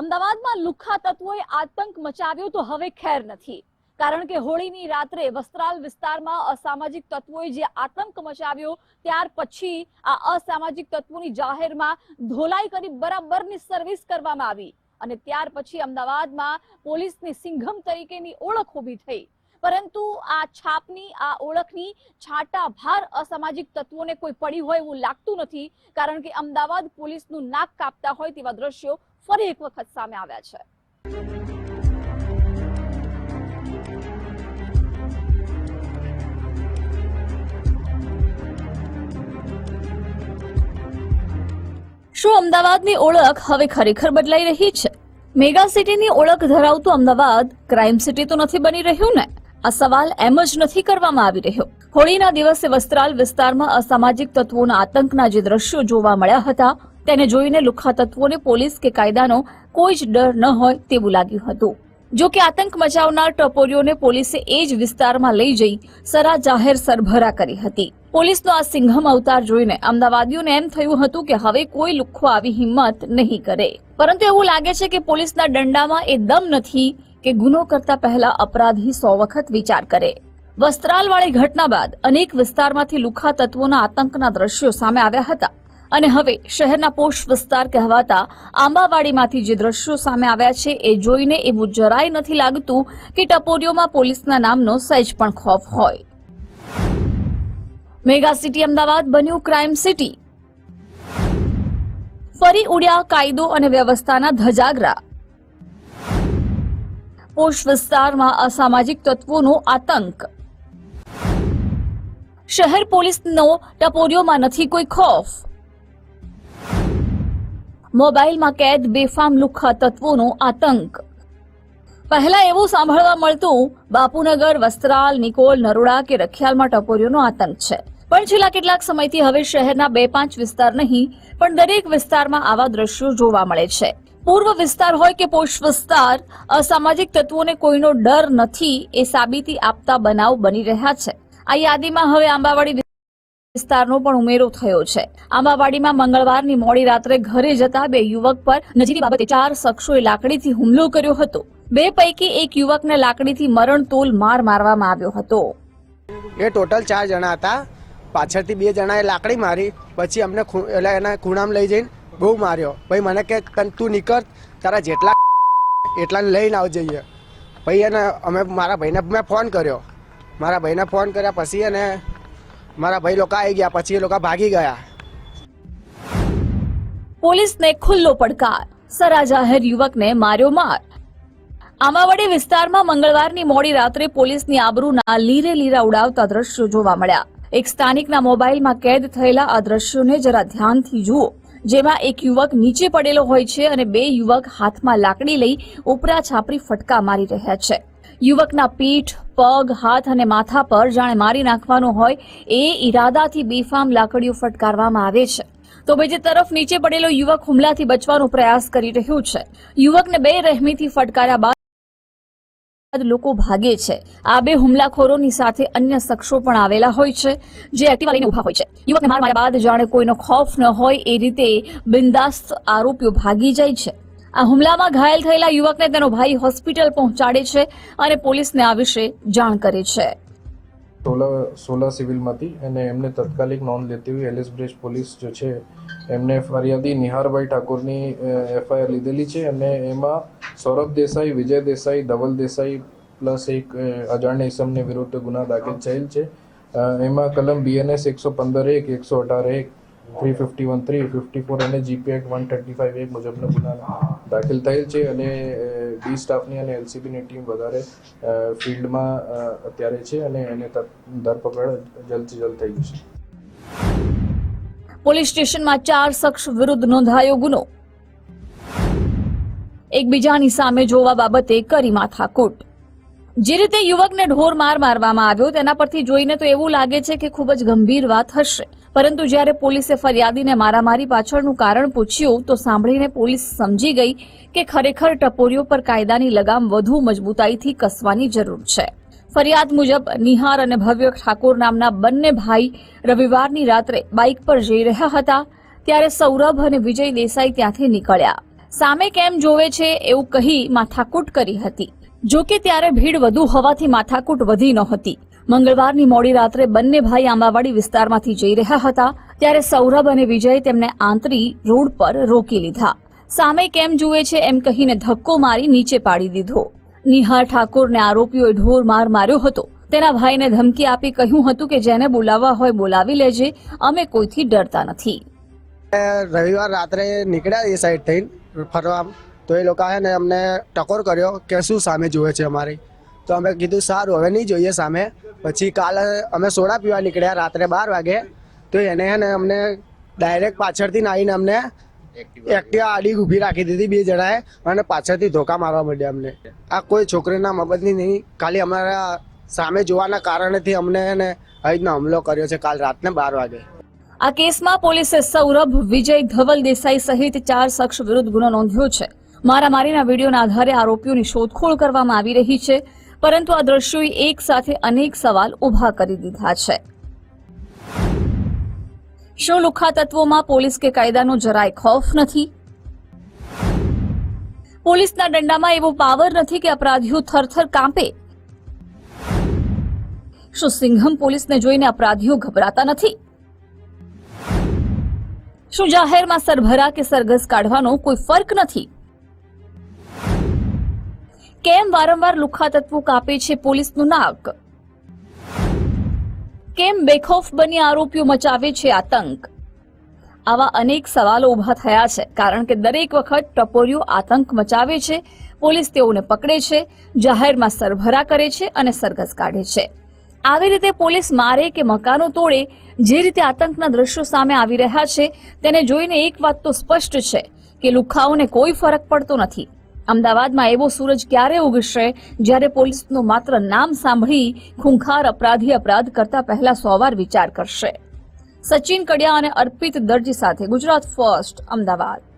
અમદાવાદમાં લુખ્ખા તત્વોએ આતંક મચાવ્યો તો હવે ખેર નથી. કારણ કે હોળીની રાત્રે વસ્ત્રાલ વિસ્તારમાં અસામાજિક તત્વોએ જે આતંક મચાવ્યો, ત્યાર પછી આ અસામાજિક તત્વોની જાહેરમાં ધોલાઈ કરી બરાબરની સર્વિસ કરવામાં આવી. અને ત્યાર પછી અમદાવાદમાં પોલીસની સિંઘમ તરીકેની ઓળખ ઊભી થઈ. પરંતુ આ છાપની, આ ઓળખની છાટા ભાર અસામાજિક તત્વોને કોઈ પડી હોય એવું લાગતું નથી, કારણ કે અમદાવાદ પોલીસનું નાક કાપતા હોય તેવા દ્રશ્યો ફરી એક વખત સામે આવ્યા છે. શું અમદાવાદની ઓળખ હવે ખરેખર બદલાઈ રહી છે? મેગા સિટીની ઓળખ ધરાવતું અમદાવાદ ક્રાઇમ સિટી તો નથી બની રહ્યું ને? આ સવાલ એમ જ નથી કરવામાં આવી રહ્યો. હોળીના દિવસે વસ્ત્રાલ વિસ્તારમાં અસામાજિક તત્વોના આતંકના જે દ્રશ્યો જોવા મળ્યા હતા, તેને જોઈને લુખ્ખા તત્વોને પોલીસ કે કાયદાનો કોઈ જ ડર ન હોય તેવું લાગ્યું હતું. જો કે આતંક મચાવનાર ટપોરીઓને પોલીસે એ જ વિસ્તારમાં લઈ જઈ સરા જાહેર સરભરા કરી હતી. પોલીસનો આ સિંઘમ અવતાર જોઈને અમદાવાદીઓને એમ થયું હતું કે હવે કોઈ લુખ્ખો આવી હિંમત નહીં કરે. પરંતુ એવું લાગે છે કે પોલીસના દંડામાં એ દમ નથી કે ગુનો કરતા પહેલા અપરાધી સો વખત વિચાર કરે. વસ્ત્રાલવાળી ઘટના બાદ અનેક વિસ્તારમાંથી લુખા તત્વોના આતંકના દ્રશ્યો સામે આવ્યા હતા. અને હવે શહેરના પોષ વિસ્તાર કહેવાતા આંબાવાડીમાંથી જે દ્રશ્યો સામે આવ્યા છે, એ જોઈને એવું જરાય નથી લાગતું કે ટપોરીઓમાં પોલીસના નામનો સહેજ પણ ખોફ હોય. મેગા સિટી અમદાવાદ, બન્યું ક્રાઇમ સિટી. ફરી ઉડ્યા કાયદો અને વ્યવસ્થાના ધજાગરા. પોષ વિસ્તારમાં અસામાજિક તત્વોનો આતંક. શહેર પોલીસનો ટપોરીઓમાં નથી કોઈ ખોફ. મોબાઈલમાં કેદ, બેફામ લુખ્ખા તત્વોનો આતંક. પહેલા એવું સાંભળવા મળતું બાપુનગર, વસ્ત્રાલ, નિકોલ, નરોડા કે રખિયાલમાં ટપોરીઓનો આતંક છે. પણ છેલ્લા કેટલાક સમયથી હવે શહેરના બે પાંચ વિસ્તાર નહીં, પણ દરેક વિસ્તારમાં આવા દ્રશ્યો જોવા મળે છે. પૂર્વ વિસ્તાર હોય કે પોષ વિસ્તાર, અસામાજિક તત્વોને કોઈનો ડર નથી એ સાબિતી આપતા બનાવ બની રહ્યા છે. આ યાદીમાં હવે આંબાવાડી વિસ્તારનો પણ ઉમેરો થયો છે. આંબાવાડીમાં મંગળવારની મોડી રાત્રે ઘરે જતા બે યુવક પર નજીકની બાબતે ચાર શખ્સોએ લાકડીથી હુમલો કર્યો હતો. બે પૈકી એક યુવકને લાકડીથી મરણતોલ માર મારવામાં આવ્યો હતો. એ ટોટલ ચાર જણા હતા. પાછળથી બે જણાએ લાકડી મારી, પછી અમને એટલે એના ખૂણામાં લઈ જઈને બહુ માર્યો. ભાઈ, મને કે, "તન, તું નીકળ, તારા જેટલા એટલાને લઈને આવ જઈએ. પછી એને, અમે, મારા ભાઈને મેં ફોન કર્યો. મારા ભાઈને ફોન કર્યા પછી એને, મારા ભાઈ લોકો આવી ગયા, પછી એ લોકો ભાગી ગયા. પોલીસને ખુલ્લો પડકાર. સરા જાહેર યુવકને માર્યો માર. આમાવાડી વિસ્તારમાં મંગળવારની મોડી રાત્રે પોલીસની આબરૂના લીરે લીરા ઉડાવતા દ્રશ્યો જોવા મળ્યા. એક સ્થાનિકના મોબાઈલમાં કેદ થયેલા આ દ્રશ્યોને જરા ધ્યાનથી જુઓ. જેમાં એક યુવક નીચે પડેલો હોય છે અને બે યુવક હાથમાં લાકડી લઈ ઉપરા છાપરી ફટકા મારી રહ્યા છે. યુવકના પીઠ, પગ, હાથ અને માથા પર જાણે મારી નાખવાનો હોય એ ઈરાદાથી બેફામ લાકડીઓ ફટકારવામાં આવે છે. તો બીજી તરફ નીચે પડેલો યુવક હુમલાથી બચવાનો પ્રયાસ કરી રહ્યો છે. યુવકને બે રહેમીથી ફટકાર્યા બાદ લોકો ભાગે છે. આ બે હુમલાખોરોની સાથે અન્ય શખ્સો પણ આવેલા હોય છે, જે એક્ટિવા લઈને ઊભા હોય છે. યુવકને માર માર્યા બાદ જાણે કોઈનો ખોફ ન હોય એ રીતે બિંદાસ્ત આરોપીઓ ભાગી જાય છે. આ હુમલામાં ઘાયલ થયેલા યુવકને તેનો ભાઈ હોસ્પિટલ પહોંચાડે છે અને પોલીસને આ વિશે જાણ કરે છે. સોલા સોલા સિવિલમાંથી અને એમને તત્કાલિક નોંધ લેતી હોય એલએસ બ્રિજ પોલીસ જે છે, એમને ફરિયાદી નિહારભાઈ ઠાકોરની એફઆઈઆર લીધેલી છે અને એમાં સૌરભ દેસાઈ વિજય દેસાઈ ધવલ દેસાઈ પ્લસ એક અજાણ ઇસમની વિરુદ્ધ ગુના દાખલ થયેલ છે. એમાં કલમ બીએનએસ એકસો પંદર એક એકસો અઢાર એક three fifty one three fifty four અને GP act one thirty five એક મુજબનો ગુના દાખલ થયેલ છે અને ડી સ્ટાફની અને એલસીબીની ટીમ વધારે અ, ફિલ્ડમાં અત્યારે છે અને એને ધરપકડ જલ્દથી જલ્દ થઈ જશે. પોલીસ સ્ટેશનમાં ચાર શખ્સ વિરુદ્ધ નોંધાયો ગુનો. એકબીજાની સામે જોવા બાબતે કરી માથાકૂટ. જે રીતે યુવકને ઢોર માર મારવામાં આવ્યો, તેના પરથી જોઈને તો એવું લાગે છે કે ખૂબ જ ગંભીર વાત હશે. પરંતુ જ્યારે પોલીસે ફરિયાદીને મારામારી પાછળનું કારણ પૂછ્યું, તો સાંભળીને પોલીસ સમજી ગઈ કે ખરેખર ટપોરીઓ પર કાયદાની લગામ વધુ મજબૂતાઈથી કસવાની જરૂર છે. ફરિયાદ મુજબ, નિહાર અને ભવ્ય ઠાકોર નામના બંને ભાઈ રવિવારની રાત્રે બાઇક પર જઈ રહ્યા હતા, ત્યારે સૌરભ અને વિજય દેસાઈ ત્યાંથી નીકળ્યા. સામે કેમ જોવે છે એવું કહી માથાકૂટ કરી હતી. જો કે ત્યારે ભીડ વધુ હોવાથી માથાકૂટ વધી નહોતી. મંગળવારની મોડી રાત્રે બંને ભાઈ આંબાવાડી વિસ્તારમાંથી જઈ રહ્યા હતા, ત્યારે સૌરભ અને વિજય તેમને આંતરી રોડ પર રોકી લીધા. સામે કેમ જુએ છે એમ કહીને ધક્કો મારી નીચે પાડી દીધો. નિહાર ઠાકોરને આરોપીઓએ ઢોર માર માર્યો હતો. તેના ભાઈને ધમકી આપી કહ્યું હતું કે જેને બોલાવવા હોય બોલાવી લેજે, અમે કોઈથી ડરતા નથી. રવિવાર રાત્રે નીકળ્યા એ સાઈડ થઈને. ફરવા. તો એ લોકો ને અમને ટકોર કર્યો કે શું સામે જુએ છે અમારી. તો અમે કીધું, સારું, હવે નહીં જોઈએ સામે. પછી કાલે અમે સોડા પીવા નીકળ્યા રાત્રે બાર વાગે. તો એને હે ને અમને ડાયરેક્ટ પાછળથી આવીને અમને એક્ટિવા આડી ઊભી રાખી દીધી બે જણાએ અને પાછળથી ધોકા મારવા માંડ્યા અમને. આ કોઈ છોકરીના મગજની નહીં. ખાલી અમારા સામે જોવાના કારણેથી અમને એને ને આવી હુમલો કર્યો છે કાલ રાતને બાર વાગે. આ કેસમાં પોલીસે સૌરભ, વિજય ધવલ દેસાઈ સહિત ચાર શખ્સ વિરુદ્ધ ગુનો નોંધ્યો છે. મારામારીના વિડીયોના આધારે આરોપીઓની શોધખોળ કરવામાં આવી રહી છે, પરંતુ આ દ્રશ્યોએ એક સાથે અનેક સવાલ ઊભા કરી દીધા છે. શું લુખા તત્વોમાં પોલીસ કે કાયદાનો જરાય ખૌફ નથી? પોલીસના દંડામાં એવો પાવર નથી કે અપરાધીઓ થરથર કાંપે. શું સિંઘમ પોલીસને જોઈને અપરાધીઓ ગભરાતા નથી? શું જાહેરમાં સરભરા કે સરઘસ કાઢવાનો કોઈ ફર્ક નથી? કેમ વારંવાર લુખા તત્વો કાપે છે પોલીસનું નાક? કેમ બેખોફ બની આરોપીઓ મચાવે છે આતંક? આવા અનેક સવાલો ઊભા થયા છે, કારણ કે દરેક વખત ટપોરીઓ આતંક મચાવે છે, પોલીસ તેઓને પકડે છે, જાહેરમાં સરભરા કરે છે અને સરઘસ કાઢે છે. આવી રીતે પોલીસ મારે કે મકાનો તોડે, જે રીતે આતંકના દ્રશ્યો સામે આવી રહ્યા છે, તેને જોઈને એક વાત તો સ્પષ્ટ છે, કે લુખ્ખાઓને કોઈ ફરક પડતો નથી. અમદાવાદમાં એવો સૂરજ ક્યારે ઉગશે, જ્યારે પોલીસનું માત્ર નામ સાંભળી ખૂંખાર અપરાધી અપરાધ કરતા પહેલા સો વાર વિચાર કરશે. સચિન કડિયા અને અર્પિત દરજી સાથે ગુજરાત ફર્સ્ટ, અમદાવાદ.